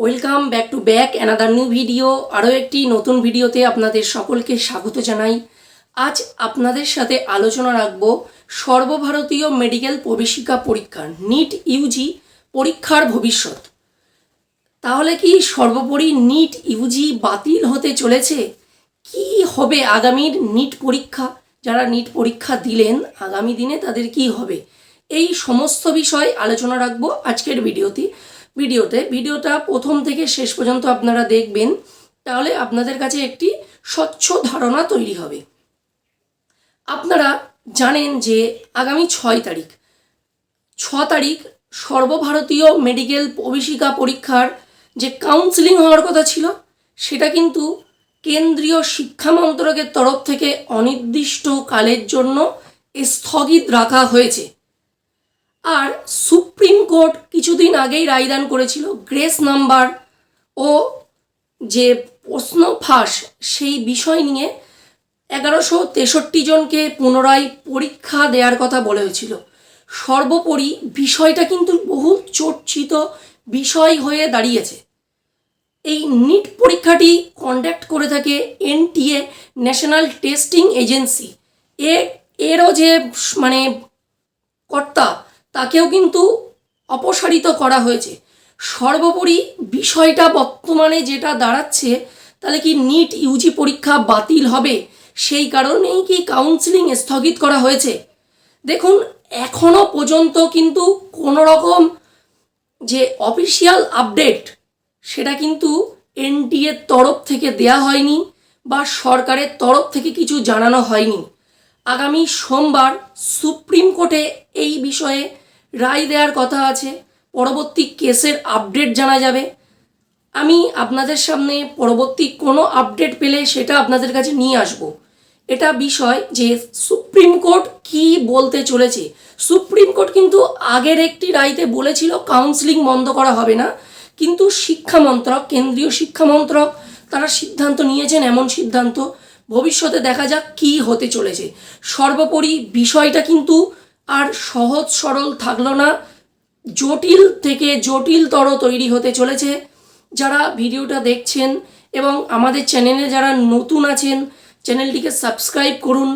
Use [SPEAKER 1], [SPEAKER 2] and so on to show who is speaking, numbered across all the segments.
[SPEAKER 1] Welcome back to back another new video আরও একটি নতুন ভিডিওতে আপনাদের সকলকে স্বাগত জানাই। আজ আপনাদের সাথে আলোচনা রাখব সর্বভারতীয় মেডিকেল প্রবেশিকা পরীক্ষা নিট ইউজি পরীক্ষার ভবিষ্যৎ। তাহলে কি সর্বোপরি নিট ইউজি বাতিল হতে চলেছে? কি হবে আগামীর নিট পরীক্ষা? যারা নিট পরীক্ষা দিলেন, আগামী দিনে তাদের কি হবে? এই সমস্ত বিষয় আলোচনা রাখব আজকের ভিডিওতে ভিডিওতে। ভিডিওটা প্রথম থেকে শেষ পর্যন্ত আপনারা দেখবেন, তাহলে আপনাদের কাছে একটি স্বচ্ছ ধারণা তৈরি হবে। আপনারা জানেন যে আগামী ছয় তারিখ, ছ তারিখ সর্বভারতীয় মেডিকেল প্রবেশিকা পরীক্ষার যে কাউন্সিলিং হওয়ার কথা ছিল, সেটা কিন্তু কেন্দ্রীয় শিক্ষা মন্ত্রকের তরফ থেকে অনির্দিষ্ট কালের জন্য স্থগিত রাখা হয়েছে। আর সুপ্রিম কোর্ট কিছুদিন আগেই রায়দান করেছিল গ্রেস নাম্বার ও যে প্রশ্ন ফাঁস সেই বিষয় নিয়ে এগারোশো তেষট্টি জনকে পুনরায় পরীক্ষা দেওয়ার কথা বলা হয়েছিল। সর্বোপরি বিষয়টা কিন্তু বহু চর্চিত বিষয় হয়ে দাঁড়িয়েছে। এই নিট পরীক্ষাটি কন্ডাক্ট করে থাকে এনটিএ ন্যাশনাল টেস্টিং এজেন্সি এ, এরও যে মানে কর্তা তাকেও কিন্তু অপসারিত করা হয়েছে। সর্বোপরি বিষয়টা বর্তমানে যেটা দাঁড়াচ্ছে, তাহলে কি নিট ইউজি পরীক্ষা বাতিল হবে? সেই কারণেই কি কাউন্সিলিং স্থগিত করা হয়েছে। দেখুন এখনও পর্যন্ত কিন্তু কোনো রকম যে অফিসিয়াল আপডেট সেটা কিন্তু এনটিএর তরফ থেকে দেয়া হয়নি বা সরকারের তরফ থেকে কিছু জানানো হয়নি। আগামী সোমবার সুপ্রিম কোর্টে এই বিষয়ে রায় দেওয়ার কথা আছে। পরবর্তী কেসের আপডেট জানা যাবে। আমি আপনাদের সামনে পরবর্তী কোনো আপডেট পেলে সেটা আপনাদের কাছে নিয়ে আসব। এটা বিষয় যে সুপ্রিম কোর্ট কি বলতে চলেছে। সুপ্রিম কোর্ট কিন্তু আগের একটি রায়তে বলেছিল কাউন্সিলিং বন্ধ করা হবে না। কিন্তু শিক্ষা মন্ত্রক, কেন্দ্রীয় শিক্ষা মন্ত্রক, তারা সিদ্ধান্ত নিয়েছেন এমন সিদ্ধান্ত। ভবিষ্যতে দেখা যাক কী হতে চলেছে। সর্বোপরি বিষয়টা কিন্তু আর সহজ সরল থাকল না। জটিল থেকে জটিলতর তৈরি হতে চলেছে। যারা ভিডিওটা দেখছেন এবং আমাদের চ্যানেলে যারা নতুন আছেন, চ্যানেলটিকে সাবস্ক্রাইব করুন।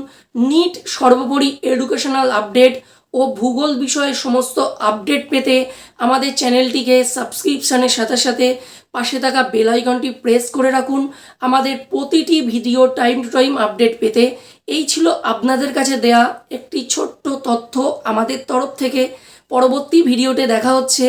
[SPEAKER 1] নিট সর্বোপরি এডুকেশনাল আপডেট ও ভূগোল বিষয়ে সমস্ত আপডেট পেতে আমাদের চ্যানেলটিকে সাবস্ক্রিপশানের সাথে সাথে পাশে থাকা বেল আইকনটি প্রেস করে রাখুন। আমাদের প্রতিটি video time to time update পেতে। এই ছিল আপনাদের কাছে দেয়া একটি ছোট্ট তথ্য আমাদের তরফ থেকে। পরবর্তী ভিডিওতে দেখা হচ্ছে।